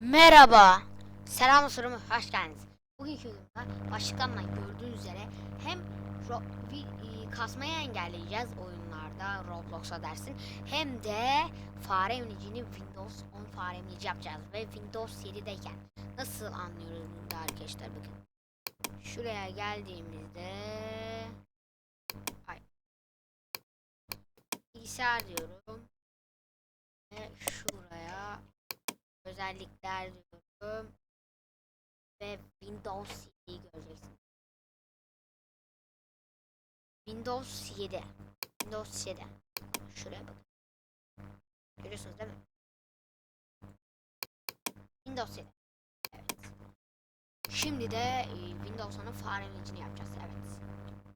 Merhaba. Selam sorumu hoş geldiniz. Bugünkü videomda başlıklarından gördüğünüz üzere hem vi- e, kasmayı engelleyeceğiz oyunlarda Roblox'a dersin hem de fare emicini Windows 10 fare emici yapacağız ve Windows 7'deyken nasıl anlıyoruz bunu da arkadaşlar bakın. Şuraya geldiğimizde Ay. Bilgisayar diyorum ve şuraya özellikler diyorum ve Windows 7'yi göreceksin. Windows 7. Windows 7. Şuraya bakın. Görüyorsunuz değil mi? Windows 7. Evet. Şimdi de e, Windows 10'un fare imajını yapacağız. Evet.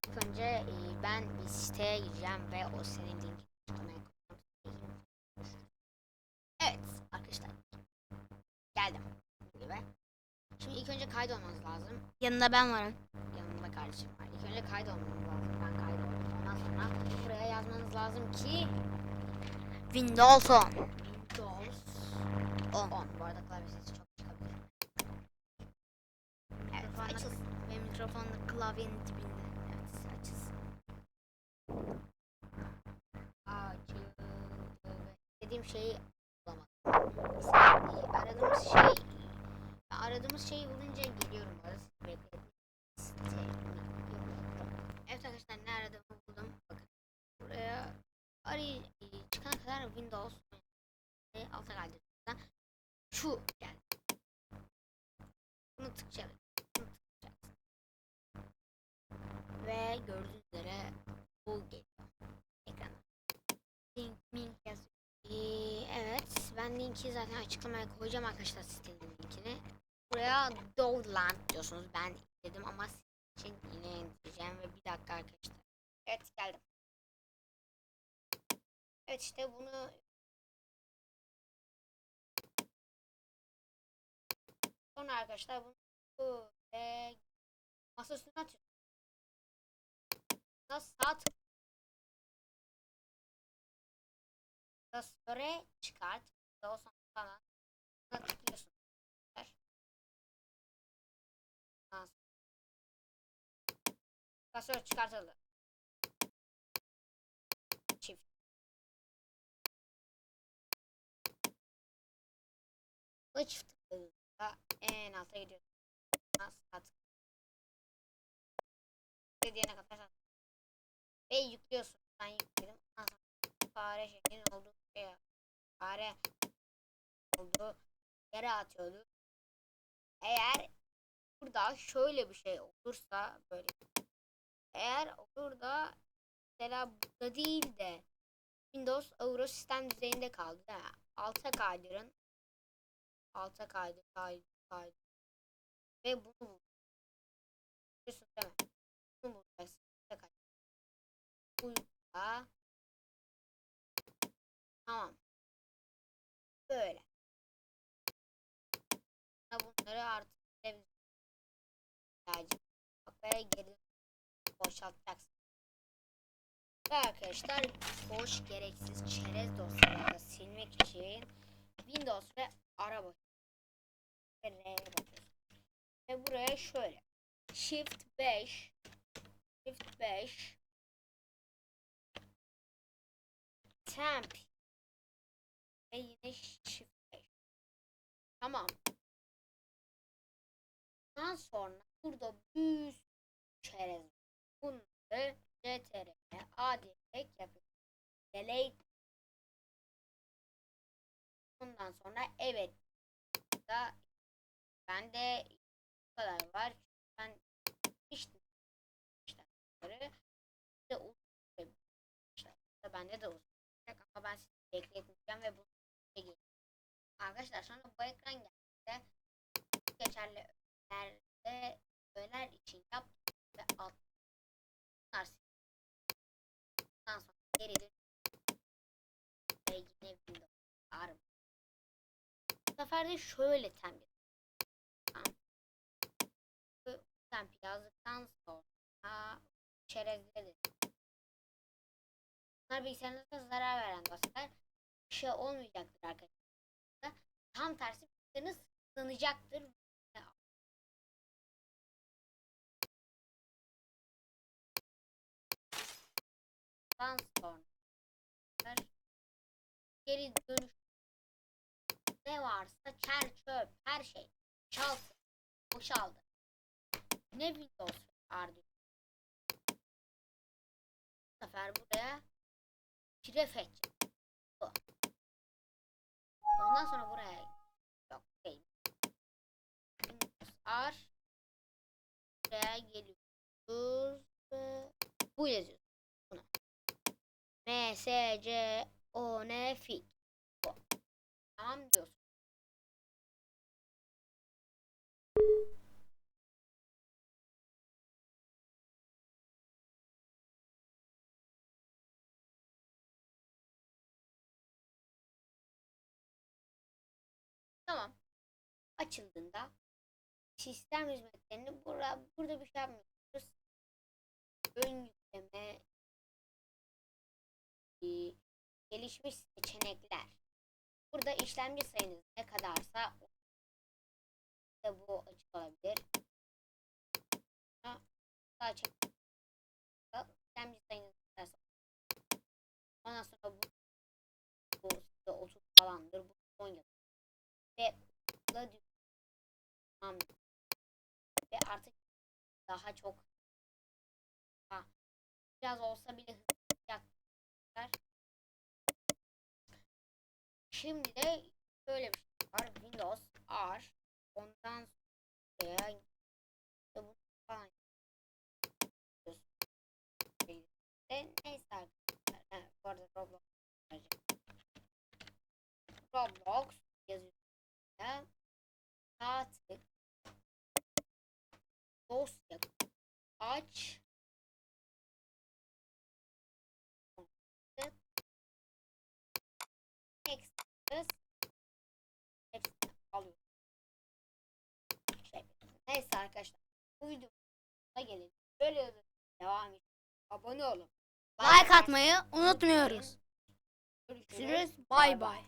İlk önce e, ben bir siteye gireceğim ve o senin linkini açıklamaya koyacağım. Evet arkadaşlar geldim gibi. Şimdi ilk önce kaydolmanız lazım. Yanında ben varım. Yanımda kardeşim var. İlk önce kaydolmanız lazım. Ben kaydoldum. Ondan sonra buraya yazmanız lazım ki Windows 10. Windows 10. 10. Bu arada klavye sesi çok çıkabilir. Evet Mikrofon açılsın. Ve mikrofon da klavyenin dibinde. Evet açılsın. Açıldı ve istediğim şeyi bulamadım. Aradığımız şey aradığımız şeyi bulunca geliyorum. Evet arkadaşlar ne aradığımı buldum. Bakın buraya arayı çıkana kadar Windows ve alta kaydırdığımda şu geldi. Bunu tıklayacağız. Bunu tıklayacağız. Ve gördüğünüz üzere bu geliyor ekrana. Link link yazıyor. Ee, evet ben linki zaten açıklamaya koyacağım arkadaşlar linkini. Buraya Dogland diyorsunuz. Ben dedim ama sizin için yine indireceğim ve bir dakika arkadaşlar. Evet geldim. Evet işte bunu Sonra arkadaşlar bunu böyle masa üstüne atıyorsunuz. Nasıl tık Klasöre çıkart. Daha sonra falan. Buna tıklıyorsun. Sonra- Klasör çıkartıldı. Çift. Bu çift tıkladığında en alta gidiyorsun. Buna sağ tık. Diyene kadar. Ve yüklüyorsun. Ben yükledim. Ondan sonra fare şeklinin olduğu şeye fare olduğu yere atıyordu. Eğer burada şöyle bir şey olursa böyle eğer olur da mesela burada değil de Windows Euro sistem düzeyinde kaldı. Yani alta kaydırın. Alta kaydır, kaydır, kaydır. Ve bunu bul. Biliyorsun değil mi? Bunu bulacaksın. Alta kaydır. Uyukla. Tamam. Böyle. Bunları artık ihtiyacı ve geri boşaltacaksın. Ve arkadaşlar boş gereksiz çerez dosyaları silmek için Windows ve ara basıyorsun. Ve R'ye basıyorsun. Ve buraya şöyle Shift 5 Shift 5 Temp ve yine Shift 5 Tamam. Ondan sonra burada bir çerez. Bunları CTRL A diyerek yapıyoruz. Delete Ondan sonra evet da ben de bu kadar var. Ben işte işte de uzun işte bende de uzun ama ben sizi bekletmeyeceğim ve bu Arkadaşlar sonra bu ekran geldiğinde için yap ve alt bunlar Ondan sonra geri dön ve yine Windows arm. Bu sefer de şöyle Tamam. Bu temp yazdıktan sonra çerezleri Bunlar bilgisayarınıza zarar veren dosyalar bir şey olmayacaktır arkadaşlar. Tam tersi bilgisayarınız sığınacaktır. Ondan sonra geri dönüş ne varsa çer çöp her şey çalsın boşaldı. Ne Windows Arduino. Bu sefer buraya şiref edeceğim. Bu. Ondan sonra buraya yok değil. Windows R buraya geliyoruz ve bu yazıyor. M S C O N F Bu. Tamam diyorsun. Tamam. Açıldığında sistem hizmetlerini burada, burada bir şey yapmıyoruz. Ön yükleme gelişmiş seçenekler. Burada işlemci sayınız ne kadarsa da bu açık olabilir. Ha, Daha çek. İşlemci sayınız ne kadarsa. Ondan sonra bu bu size 30 falandır. Bu 10 yıl. Ve la tamam. Ve artık daha çok ha, biraz olsa bile hızlanacaklar. Şimdi de böyle bir şey var. Windows R. Ondan sonra falan neyse arkadaşlar. Ha, bu arada Roblox Roblox yazıyor. Ya. Sağ tık. Dosya aç. Arkadaşlar. Bu videomuza gelin. Böyle devam edin. Abone olun. Like atmayı unutmuyoruz. Görüşürüz. Bay bay.